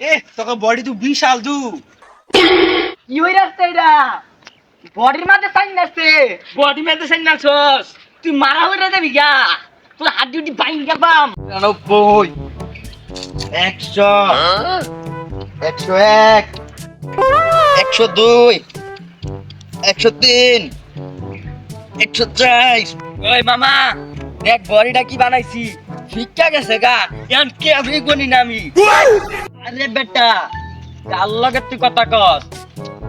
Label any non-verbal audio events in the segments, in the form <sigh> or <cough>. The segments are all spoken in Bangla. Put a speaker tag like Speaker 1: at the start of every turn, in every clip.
Speaker 1: এ তোকে বডি বিশাল দু
Speaker 2: কি হই রাস্তা এটা। বডির মাঝে সাইন আছে।
Speaker 3: বডি মেতে সাইন নাছস তুই মারা হইরা যাবি গা। তোর হাত ডিউটি বাইন
Speaker 1: এক। একশো দুই। একশো তিন। একশো চার।
Speaker 3: ওই মামা দেখ বডিটা কি বানাইছি। শিক্ষা গেছে গা। ইয়ান কে আমি গনি নামি।
Speaker 1: আরে বেটা
Speaker 3: কাল লগে তুই কথা কস?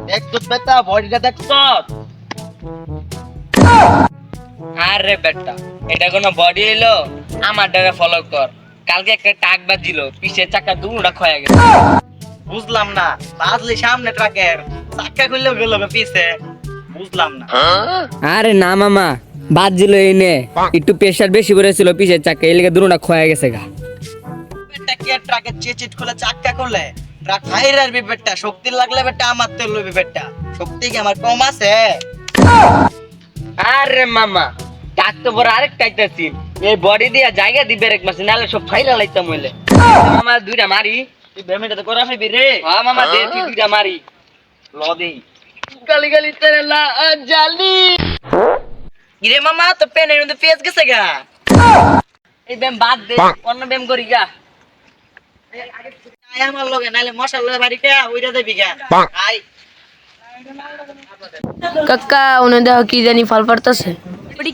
Speaker 1: দেখ তো বেটা বডিটা
Speaker 3: আরে বেটা এটা কোনো বডি এলো আমার ডারে ফলো কর। কালকে একটা টাক বাজিল পিছের চাকা দুটা খয়া গেছে।
Speaker 1: বুঝলাম না বাজলি সামনে ট্রাকের চাক্কা খুললেও গেল পিছে বুঝলাম না।
Speaker 4: আরে না মামা বাদ দিল এনে একটু প্রেশার বেশি পড়েছিল পিছের চাকা এই লেগে দুটা খয়া গেছে গা।
Speaker 1: বেটা কে ট্রাকের চেচিট খুলে চাক্কা খুলে ট্রাক ফাইর আরবি বেটা শক্তি লাগলে বেটা আমার তেল বেটা শক্তি কি আমার কম আছে?
Speaker 3: আরে মামা টাক তো বড় এই বডি দিয়া জায়গা দিবে এক মাসে নালে সব ফাইলা লাইতাম হইলে। মামা দুইটা মারি।
Speaker 1: তুই পেমেন্টটা তো করা ফেবি রে।
Speaker 3: হ্যাঁ মামা দে তুই দুইটা মারি।
Speaker 1: ল দেই
Speaker 3: গালি গালি তেরে লা জালি।
Speaker 1: ইরে মামা তো পেনের মধ্যে ফেস গেছে গা?
Speaker 3: এই ব্যায়াম বাদ দে অন্য ব্যায়াম করি গা।
Speaker 1: আমার লগে নালে মশার লগে বাড়িতে ওইটা দেবি গা। আই
Speaker 5: কাকা উনি দেখো কি জানি ফল পড়তেছে।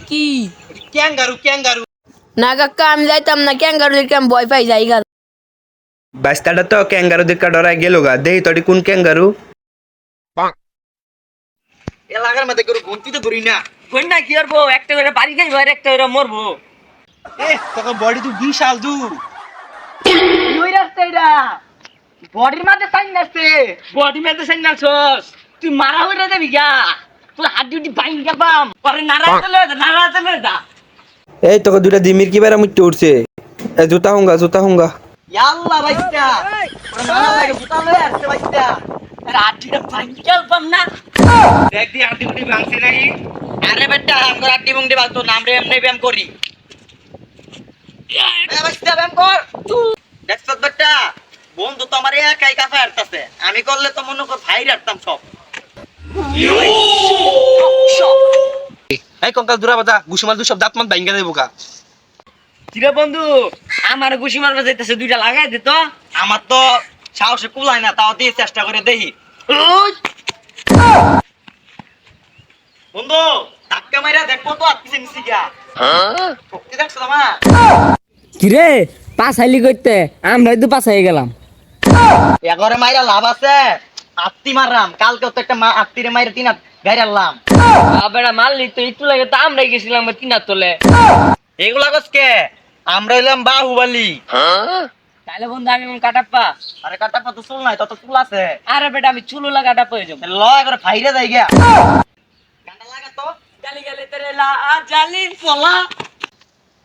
Speaker 5: কি?
Speaker 1: Kangaroo kangaroo.
Speaker 5: না কাকা আমি যাইতাম না ক্যাঙ্গারু দেখে আমি ভয় পাই যাই গা।
Speaker 6: বাস্তাটা তো ক্যাঙ্গারু দেখা ডরায় গেল গা। দেহি তোটি কোন ক্যাঙ্গারু?
Speaker 1: এলাকার মধ্যে গরু ঘুমতি তো ধরি না।
Speaker 3: কোন না কি করব একটা করে বাড়ি যাইবো আর একটা করে মরবো।
Speaker 1: এ তোকে বডি তুই বিশাল দু <coughs>
Speaker 2: এটা বডির মাঝে সাইন
Speaker 3: সাইন তুই মারা যাবি গা তোর হাত ডিউটি বাইন গাবাম পরে নাড়াতে লয়ে যা নাড়াতে লয়ে যা।
Speaker 6: এই তোকে দুটা দিমির কি বেড়া মুটতে উঠছে? এ জুতা হুঙ্গা জুতা হুঙ্গা।
Speaker 1: ইয়াল্লা বাইস্তা। মারা লাগে বুতা লয়ে আসছে বাইস্তা।
Speaker 3: আর হাত বাইন গাবাম না।
Speaker 1: দেখ দি আটি উটি ভাঙছে নাই আরে বেটা আমগো আটি মুংডি বাল তো নাম রে এমনি ব্যায়াম করি। ব্যায়াম কর। দেখছ বেটা বন্ধু তো আমার একাই কাফা হারতাছে আমি করলে তো মনে কর ভাই হারতাম সব।
Speaker 6: এই কঙ্কাল দূরা বাজা গুসুমাল দু সব দাঁত মাত ভাঙ্গা দেবো গা।
Speaker 3: কিরে বন্ধু? আমার ঘুষি মারবা যাইতেছে দুইটা লাগাই দিত
Speaker 1: আমার তো সাহসে কুলায় না তাও দিয়ে চেষ্টা করে দেখি। বন্ধু ধাক্কা মাইরা দেখব তো আর পিছে নিছি গা শক্তি দেখছ তোমার?
Speaker 4: কিরে পাস হাইলি করতে আমরা তো হয়ে গেলাম।
Speaker 1: এগরে মাইরা লাভ আছে। আত্তি মারলাম কালকে তো একটা মা আত্তিরে মাইরা তিন হাত গাইরালাম
Speaker 3: আবেড়া মারলি তো একটু লাগে তো আমরাই গেছিলাম তিনার তোলে।
Speaker 1: এগুলা কসকে? আমরা হইলাম বাহুবালি।
Speaker 3: তাহলে বন্ধু আমি কাটাপ্পা।
Speaker 1: আরে কাটা তো চুল নাই তত চুল আছে।
Speaker 3: আরে বেটা আমি চুলো লাগাটা প্রয়োজন
Speaker 1: ল এগরে ফাইরে যাই গিয়া গান্ডা লাগা তো
Speaker 3: গালি গালি তেরে লা জালি ফলা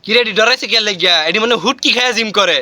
Speaker 6: কিরে ডরাইছে কে লাগিয়া? এটি মানে হুট কি খায় জিম করে